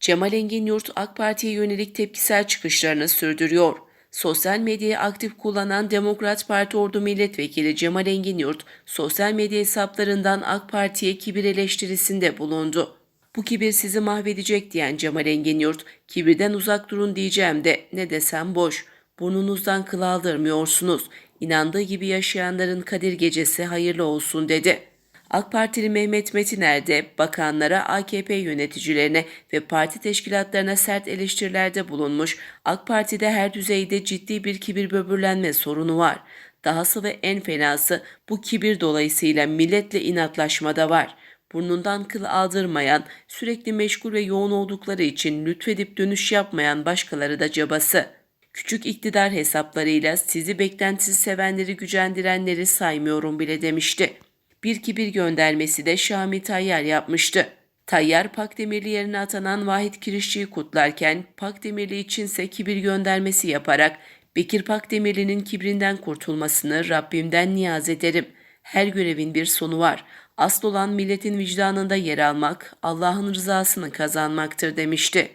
Cemal Engin Yurt AK Parti'ye yönelik tepkisel çıkışlarını sürdürüyor. Sosyal medyayı aktif kullanan Demokrat Parti Ordu Milletvekili Cemal Engin Yurt, sosyal medya hesaplarından AK Parti'ye kibir eleştirisinde bulundu. Bu kibir sizi mahvedecek diyen Cemal Engin Yurt, kibirden uzak durun diyeceğim de ne desem boş. Burnunuzdan kıl aldırmıyorsunuz. İnandığı gibi yaşayanların Kadir Gecesi hayırlı olsun dedi. AK Partili Mehmet Metiner de bakanlara, AKP yöneticilerine ve parti teşkilatlarına sert eleştirilerde bulunmuş. AK Parti'de her düzeyde ciddi bir kibir böbürlenme sorunu var. Dahası ve en fenası bu kibir dolayısıyla milletle inatlaşma da var. Burnundan kıl aldırmayan, sürekli meşgul ve yoğun oldukları için lütfedip dönüş yapmayan başkaları da cabası. Küçük iktidar hesaplarıyla sizi beklentisiz sevenleri gücendirenleri saymıyorum bile demişti. Bir kibir göndermesi de Şami Tayyar yapmıştı. Tayyar Pakdemirli yerine atanan Vahit Kirişçi'yi kutlarken Pakdemirli içinse kibir göndermesi yaparak Bekir Pakdemirli'nin kibrinden kurtulmasını Rabbimden niyaz ederim. Her görevin bir sonu var. Asıl olan milletin vicdanında yer almak, Allah'ın rızasını kazanmaktır demişti.